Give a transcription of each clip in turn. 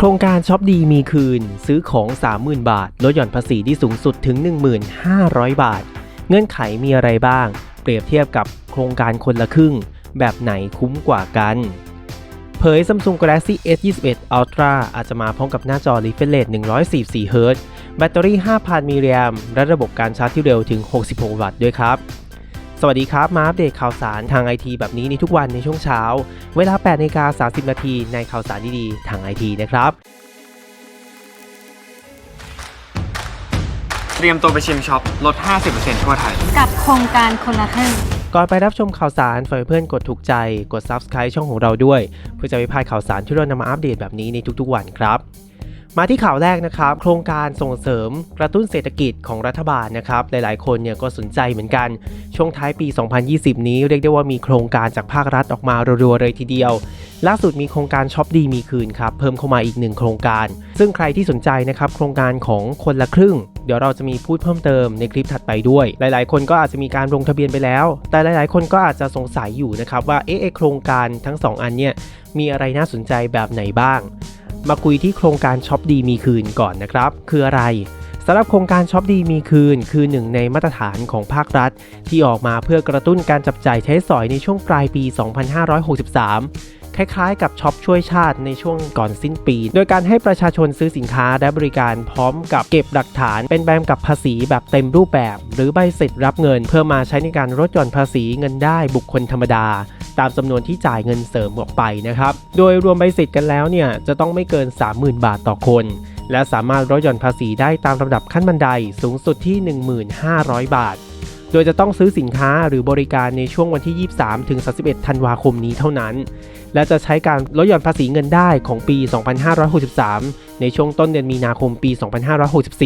โครงการช็อปดีมีคืน ซื้อของ 30,000 บาท ลดหย่อนภาษีที่สูงสุดถึง 1,500 บาท เงื่อนไขมีอะไรบ้าง เปรียบเทียบกับโครงการคนละครึ่ง แบบไหนคุ้มกว่ากัน เผย Samsung Galaxy S21 Ultra อาจจะมาพร้อมกับหน้าจอ refresh rate 144 Hz แบตเตอรี่ 5,000 มิลลิแอมป์และระบบการชาร์จที่เร็วถึง 66 วัตต์ด้วยครับ สวัสดีครับ มาอัปเดตข่าวสารทางไอทีแบบนี้ในทุกวันในช่วงเช้า เวลา8นาฬิกา30 นาทีในข่าวสารดีๆ ทางไอทีนะครับ เตรียมตัวไปชิมช็อป ลด 50%ทั่วไทย กับโครงการคนละครึ่งก่อนไปรับชมข่าวสารฝากเพื่อนกดถูกใจ กด Subscribe ช่องของเราด้วย เพื่อจะไม่พลาดข่าวสารที่เรานำมาอัปเดตแบบนี้ในทุกๆวันครับ มาที่ข่าวแรกนะครับ โครงการส่งเสริมกระตุ้นเศรษฐกิจของรัฐบาลนะครับ หลายๆ คนเนี่ยก็สนใจเหมือนกัน ช่วงท้ายปี 2020 นี้เรียกได้ว่ามีโครงการจากภาครัฐออกมารัวๆเลยทีเดียว ล่าสุดมีโครงการช็อปดีมีคืนครับ เพิ่มเข้ามาอีกหนึ่งโครงการ ซึ่งใครที่สนใจนะครับโครงการของคนละครึ่ง เดี๋ยวเราจะมีพูดเพิ่มเติมในคลิปถัดไปด้วย หลาย ๆ คนก็อาจจะมีการลงทะเบียนไปแล้ว แต่หลาย ๆ คนก็อาจจะสงสัยอยู่นะครับว่าเอ๊ะไอ้โครงการทั้งสองอันเนี่ยมีอะไรน่าสนใจแบบไหนบ้าง มาคุยที่โครงการช็อปดีมีคืนก่อนนะครับ คืออะไรสำหรับโครงการช็อปดีมีคืน คือหนึ่งในมาตรฐานของภาครัฐ ที่ออกมาเพื่อกระตุ้นการจับจ่ายใช้สอยในช่วงปลายปี 2563 คล้ายๆ กับช็อปช่วยชาติในช่วงก่อนสิ้นปี โดยการให้ประชาชนซื้อสินค้าและบริการพร้อมกับเก็บหลักฐาน เป็นใบกำกับภาษีแบบเต็มรูปแบบ หรือใบเสร็จรับเงิน เพื่อมาใช้ในการลดหย่อนภาษีเงินได้บุคคลธรรมดา ตามจำนวนที่จ่ายเงินเสริมออกไปนะครับ โดยรวมใบเสร็จกันแล้วเนี่ยจะต้องไม่เกิน 30,000 บาทต่อคน และสามารถลดหย่อนภาษีได้ตามระดับขั้นบันไดสูงสุดที่ 15,000 บาท โดยจะต้องซื้อสินค้าหรือบริการในช่วงวันที่ 23 ถึง 31 ธันวาคมนี้เท่านั้น และจะใช้การลดหย่อนภาษีเงินได้ของปี 2563 ในช่วงต้นเดือนมีนาคมปี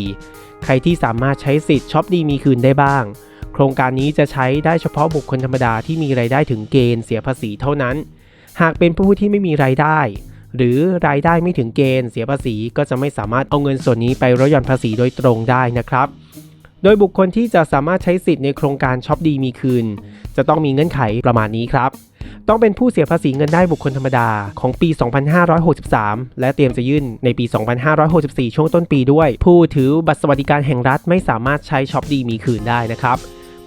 2564 ใครที่สามารถใช้สิทธิ์ช็อปดีมีคืนได้บ้าง โครงการนี้จะใช้ได้เฉพาะบุคคลธรรมดาที่มีรายได้ถึงเกณฑ์เสียภาษีเท่านั้น หากเป็นผู้ที่ไม่มีรายได้ หรือรายได้ไม่ถึงเกณฑ์เสียภาษีก็จะไม่สามารถเอาเงินส่วนนี้ไปลดหย่อนภาษีโดยตรงได้นะครับ โดยบุคคลที่จะสามารถใช้สิทธิ์ในโครงการช็อปดีมีคืน จะต้องมีเงื่อนไขประมาณนี้ครับ ต้องเป็นผู้เสียภาษีเงินได้บุคคลธรรมดาของปี 2563 และเตรียมจะยื่นในปี 2564 ช่วงต้นปีด้วย ผู้ถือบัตรสวัสดิการแห่งรัฐไม่สามารถใช้ช็อปดีมีคืนได้นะครับ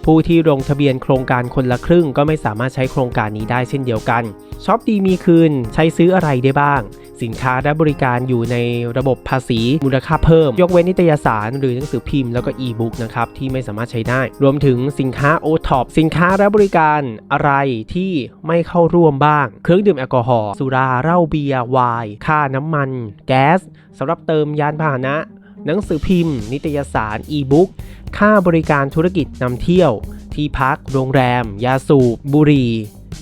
ผู้ที่ลงทะเบียนโครงการคนละครึ่งก็ไม่สามารถใช้โครงการนี้ได้เช่นเดียวกันช็อปดีมีคืนใช้ซื้ออะไรได้บ้าง สินค้าและบริการอยู่ในระบบภาษีมูลค่าเพิ่ม ยกเว้นนิตยสารหรือหนังสือพิมพ์แล้วก็อีบุ๊กนะครับที่ไม่สามารถใช้ได้ รวมถึงสินค้าโอท็อปสินค้าและบริการอะไรที่ไม่เข้าร่วมบ้าง เครื่องดื่มแอลกอฮอล์สุราเหล้าเบียร์ไวน์ค่าน้ำมัน แก๊สสำหรับเติมยานพาหนะ หนังสือพิมพ์ นิตยสารอีบุ๊กค่าบริการธุรกิจนำเที่ยว ที่พัก โรงแรม ยาสูบ บุหรี่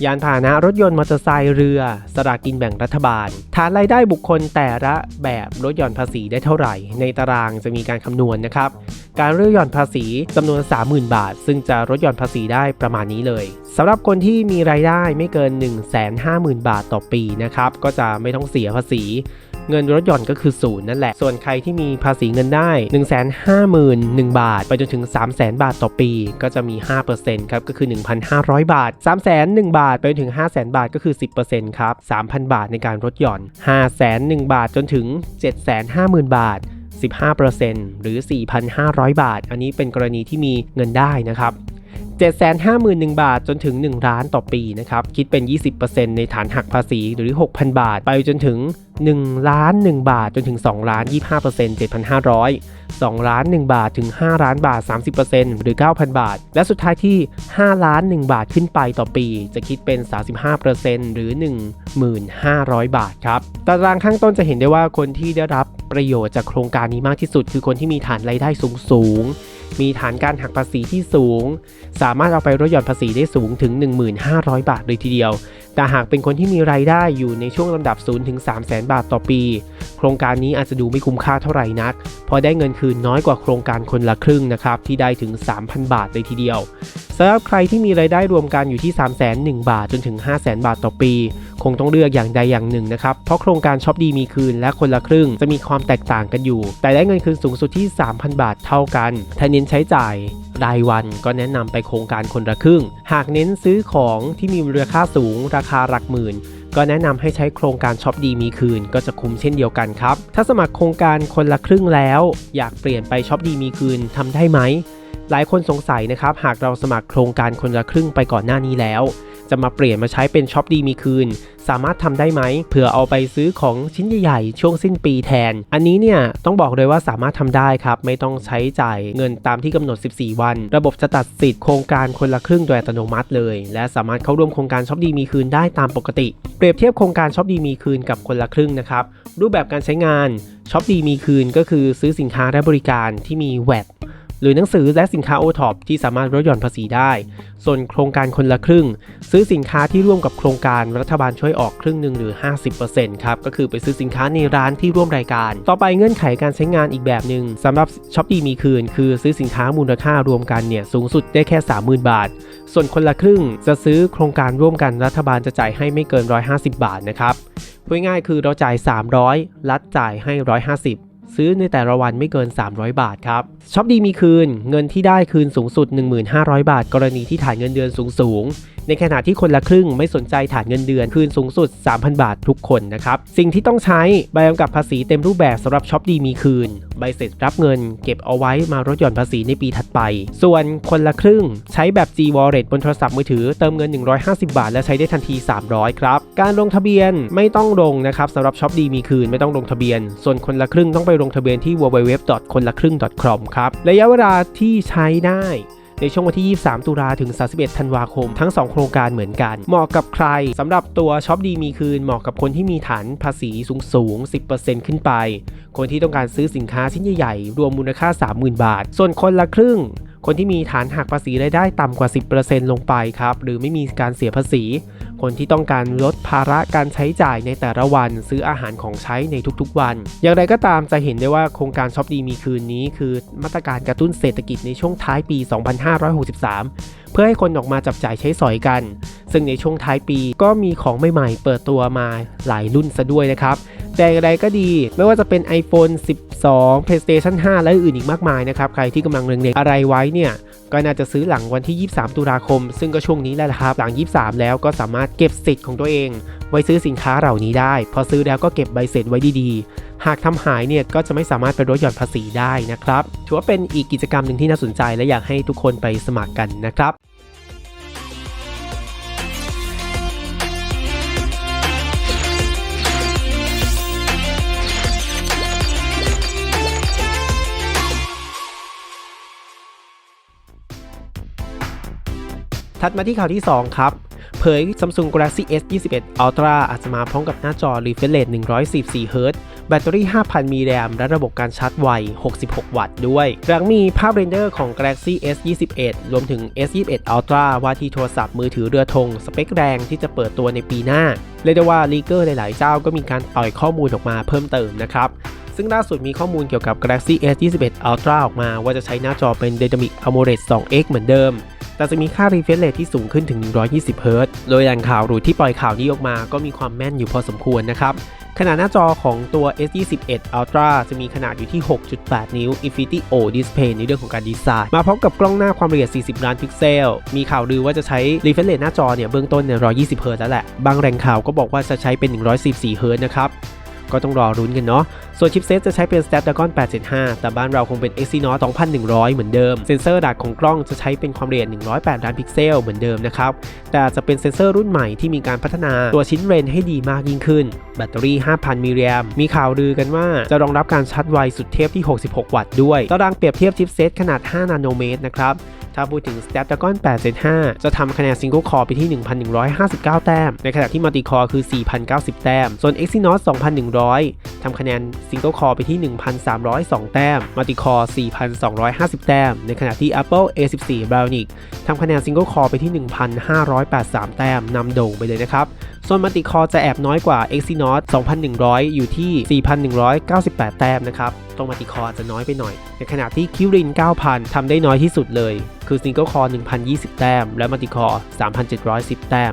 ยานพาหนะรถยนต์มอเตอร์ไซค์เรือ สลากกินแบ่งรัฐบาล ฐานรายได้บุคคลแต่ละแบบลดหย่อนภาษีได้เท่าไหร่ ในตารางจะมีการคำนวณนะครับ การลดหย่อนภาษีจำนวน 30,000 บาท ซึ่งจะลดหย่อนภาษีได้ประมาณนี้เลยสำหรับคนที่มีรายได้ไม่เกิน 150,000 บาทต่อปีนะครับก็จะไม่ต้องเสียภาษี เงินลดหย่อนก็คือศูนย์นั่นแหละ ส่วนใครที่มีภาษีเงินได้ 151,000 บาท ไปจนถึง 300,000 บาทต่อปี ก็จะมี 5%ครับ ก็คือ 1,500 บาท 3 0 0 0 0 บาท ไปจนถึง 500,000บาทก็คือ 10%ครับ 3,000 บาทในการลดหย่อน5 0 0 0 0 บาทจนถึง 750,000 บาท15%หรือ 4,500 บาท อันนี้เป็นกรณีที่มีเงินได้นะครับ 751,000 บาทจนถึง 1 ล้านต่อปีนะครับ คิดเป็น 20%ในฐานหักภาษีหรือ 6,000 บาท ไปจนถึง 1 ล้าน 1 บาทจนถึง 2 ล้าน 25% 7,500 2 ล้าน 1 บาทถึง 5 ล้านบาท 30%หรือ 9,000 บาท และสุดท้ายที่ 5 ล้าน 1 บาทขึ้นไปต่อปี จะคิดเป็น 35%หรือ 1,500 บาทครับ ตารางข้างต้นจะเห็นได้ว่าคนที่ได้รับ ประโยชน์จากโครงการนี้มากที่สุด คือคนที่มีฐานรายได้สูงสูง มีฐานการหักภาษีที่สูง สามารถเอาไปลดหย่อนภาษีได้สูงถึง 1,500 บาทเลยทีเดียว แต่หากเป็นคนที่มีรายได้อยู่ในช่วงลำดับ0ถึง3 0 0 0 0 บาทต่อปี โครงการนี้อาจจะดูไม่คุ้มค่าเท่าไหร่นักเพราะได้เงินคืนน้อยกว่าโครงการคนละครึ่งนะครับที่ได้ถึง 3,000 บาทเลยทีเดียวสำหรับใครที่มีรายได้รวมกันอยู่ที่ 3 0 0 0 0 0บาทจนถึง 5 0 0 0 0 0 บาทต่อปี งต้องเลือกอย่างใดอย่างหนึ่งนะครับ เพราะโครงการช็อปดีมีคืนและคนละครึ่งจะมีความแตกต่างกันอยู่ แต่ได้เงินคืนสูงสุดที่ 3,000 บาทเท่ากัน ถ้าเน้นใช้จ่ายรายวันก็แนะนำไปโครงการคนละครึ่ง หากเน้นซื้อของที่มีมูลค่าสูง ราคาหลักหมื่น ก็แนะนำให้ใช้โครงการช็อปดีมีคืน ก็จะคุ้มเช่นเดียวกันครับ ถ้าสมัครโครงการคนละครึ่งแล้ว อยากเปลี่ยนไปช็อปดีมีคืนทำได้ไหมหลายคนสงสัยนะครับ หากเราสมัครโครงการคนละครึ่งไปก่อนหน้านี้แล้ว จะมาเปลี่ยนมาใช้เป็นช็อปดีมีคืน สามารถทำได้ไหมเผื่อเอาไปซื้อของชิ้นใหญ่ๆ ช่วงสิ้นปีแทน อันนี้เนี่ยต้องบอกเลยว่าสามารถทำได้ครับ ไม่ต้องใช้จ่ายเงินตามที่กำหนด 14 วัน ระบบจะตัดสิทธิ์โครงการคนละครึ่งโดยอัตโนมัติเลย และสามารถเข้าร่วมโครงการช็อปดีมีคืนได้ตามปกติ เปรียบเทียบโครงการช็อปดีมีคืนกับคนละครึ่งนะครับรูปแบบการใช้งานช็อปดีมีคืนก็คือซื้อสินค้าและบริการที่มี VAT หรือหนังสือและสินค้าโอท็อปที่สามารถลดหย่อนภาษีได้ ส่วนโครงการคนละครึ่ง ซื้อสินค้าที่ร่วมกับโครงการรัฐบาลช่วยออกครึ่งหนึ่งหรือ 50%ครับ ก็คือไปซื้อสินค้าในร้านที่ร่วมรายการ ต่อไปเงื่อนไขการใช้งานอีกแบบหนึ่งสำหรับช็อปดีมีคืน คือซื้อสินค้ามูลค่ารวมกันเนี่ยสูงสุดได้แค่ 30,000 บาท ส่วนคนละครึ่งจะซื้อโครงการร่วมกันรัฐบาลจะจ่ายให้ไม่เกิน 150 บาทนะครับพูดง่ายๆคือเราจ่าย 300 รัฐจ่ายให้ 150 ซื้อในแต่ละวันไม่เกิน 300 บาทครับช็อปดีมีคืน เงินที่ได้คืนสูงสุด 1500 บาท กรณีที่ฐานเงินเดือนสูงสูง ในขณะที่คนละครึ่งไม่สนใจฐานเงินเดือนคืนสูงสุด 3,000 บาททุกคนนะครับสิ่งที่ต้องใช้ใบกำกับภาษีเต็มรูปแบบสำหรับช็อปดีมีคืน ใบเสร็จรับเงิน เก็บเอาไว้มาลดหย่อนภาษีในปีถัดไป ส่วนคนละครึ่งใช้แบบ G Wallet บนโทรศัพท์มือถือเติมเงิน 150 บาท และใช้ได้ทันที 300 ครับ การลงทะเบียนไม่ต้องลงนะครับสำหรับช็อปดีมีคืนไม่ต้องลงทะเบียน ส่วนคนละครึ่งต้องไปลงทะเบียนที่ www. คนละครึ่ง .com ครับระยะเวลาที่ใช้ได้ ในช่วงวันที่ 23 ตุลาถึง 31 ธันวาคม ทั้ง 2 โครงการเหมือนกัน เหมาะกับใครสำหรับตัวช็อปดีมีคืนเหมาะกับคนที่มีฐานภาษีสูงสูง 10%ขึ้นไป คนที่ต้องการซื้อสินค้าชิ้นใหญ่ๆ รวมมูลค่า 30,000 บาท ส่วนคนละครึ่งคนที่มีฐานหักภาษีรายได้ต่ำกว่า 10%ลงไปครับ หรือไม่มีการเสียภาษี คนที่ต้องการลดภาระการใช้จ่ายในแต่ละวัน ซื้ออาหารของใช้ในทุกๆวัน อย่างไรก็ตามจะเห็นได้ว่าโครงการช็อปดีมีคืนนี้ คือมาตรการกระตุ้นเศรษฐกิจในช่วงท้ายปี 2563 เพื่อให้คนออกมาจับจ่ายใช้สอยกัน ซึ่งในช่วงท้ายปีก็มีของใหม่ๆ เปิดตัวมาหลายรุ่นซะด้วยนะครับแต่อย่างไรก็ดีไม่ว่าจะเป็น iPhone 12 PlayStation 5 และอื่นอีกมากมายนะครับ ใครที่กำลังเล็งๆอะไรไว้เนี่ย ก็น่าจะซื้อหลังวันที่ 23 ตุลาคม ซึ่งก็ช่วงนี้แหละครับ หลัง 23 แล้วก็สามารถเก็บสิทธิ์ของตัวเอง ไว้ซื้อสินค้าเหล่านี้ได้ พอซื้อแล้วก็เก็บใบเสร็จไว้ดีๆ หากทำหายเนี่ยก็จะไม่สามารถไปลดหย่อนภาษีได้นะครับถือว่าเป็นอีกกิจกรรมหนึ่งที่น่าสนใจ และอยากให้ทุกคนไปสมัครกันนะครับ ถัดมาที่ข่าวที่ 2 ครับ เผย Samsung Galaxy S 21 Ultra อาจจะมาพร้อมกับหน้าจอ refresh rate 144 Hz แบตเตอรี่ 5,000 มิลลิแอมและระบบการชาร์จไว 66 วัตต์ด้วย หลังมีภาพเรนเดอร์ของ Galaxy S 21 รวมถึง S 21 Ultra ว่าที่โทรศัพท์มือถือเรือธงสเปคแรงที่จะเปิดตัวในปีหน้า เรียกได้ว่าลีเกอร์หลาย ๆ เจ้าก็มีการปล่อยข้อมูลออกมาเพิ่มเติมนะครับซึ่งล่าสุดมีข้อมูลเกี่ยวกับ Galaxy S 21 Ultra ออกมาว่าจะใช้หน้าจอเป็น Dynamic AMOLED 2X เหมือนเดิม แต่จะมีค่า refresh rate ที่สูงขึ้นถึง 120 Hz โดยแหล่งข่าวหรือที่ปล่อยข่าวนี้ออกมาก็มีความแม่นอยู่พอสมควรนะครับ ขนาดหน้าจอของตัว S21 Ultra จะมีขนาดอยู่ที่ 6.8 นิ้ว Infinity O Display ในเรื่องของการดีไซน์ มาพร้อมกับกล้องหน้าความละเอียด 40 ล้านพิกเซล มีข่าวลือว่าจะใช้ refresh rate หน้าจอเนี่ยเบื้องต้นเนี่ย120 Hz แล้วแหละ บางแหล่งข่าวก็บอกว่าจะใช้เป็น 144 Hz นะครับ ก็ต้องรอรุ้นกันเนาะ ส่วนชิปเซตจะใช้เป็น Snapdragon 875 แต่บ้านเราคงเป็น Exynos 2100 เหมือนเดิม เซนเซอร์ดักของกล้องจะใช้เป็นความละเอียด 108 ล้านพิกเซลเหมือนเดิมนะครับ แต่จจะเป็นเซนเซอร์รุ่นใหม่ที่มีการพัฒนาตัวชิ้นเรนให้ดีมากยิ่งขึ้น แบตเตอรี่ 5,000 มิลลิแอมมีข่าวลือกันว่าจะรองรับการชาร์จไวสุดเทพที่ 66 วัตต์ด้วยตารางเปรียบเทียบชิปเซตขนาด 5 นาโนเมตรนะครับถ้าพูดถึง Snapdragon 875 จะทำคะแนน Single Core ไปที่ 1,159 แต้ม ในขณะที่ Multi Core คือ 4,090 แต้ม ส่วน Exynos 2,100 ทำคะแนน Single Core ไปที่ 1,302 แต้ม Multi Core 4,250 แต้ม ในขณะที่ Apple A14 Bionic ทำคะแนน Single Core ไปที่ 1,583 แต้มนำโด่งไปเลยนะครับ ส่วน Multi Core จะแอบน้อยกว่า Exynos 2,100 อยู่ที่ 4,198 แต้มนะครับ ตรง Multi Core จะน้อยไปหน่อย ในขณะที่ Kirin 9,000 ทำได้น้อยที่สุดเลย คือ Single Core 1,020 แต้ม และ Multi Core 3,710 แต้ม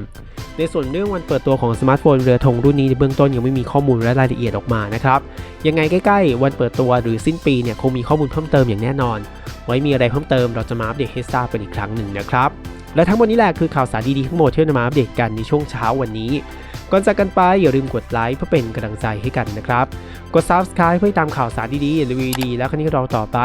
ในส่วนเรื่องวันเปิดตัวของสมาร์ทโฟนเรือธงรุ่นนี้ในเบื้องต้นยังไม่มีข้อมูลและรายละเอียดออกมานะครับ ยังไงใกล้ๆ วันเปิดตัวหรือสิ้นปีเนี่ยคงมีข้อมูลเพิ่มเติมอย่างแน่นอน ไว้มีอะไรเพิ่มเติมเราจะมาอัปเดตให้ทราบกันอีกครั้งหนึ่งนะครับ และทั้งหมดนี้แหละคือข่าวสารดีๆทั้งหมดที่เรามาอัปเดตกันในช่วงเช้าวันนี้ ก่อนจากกันไปอย่าลืมกดไลค์เพื่อเป็นกำลังใจให้กันนะครับ กด subscribe เพื่อติดตามข่าวสารดีๆรีวิวดีๆแล้วคราวนี้เราต่อไป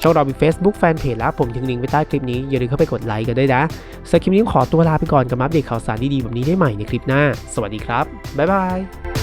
ช่องเรามี Facebook Fanpage แล้วผมทิ้งลิงก์ไว้ใต้คลิปนี้อย่าลืมเข้าไปกดไลค์กันด้วยนะสำหรับคลิปนี้ขอตัวลาไปก่อนกับมาอัปเดตข่าวสารดีๆแบบนี้ได้ใหม่ในคลิปหน้า สวัสดีครับบ๊ายบาย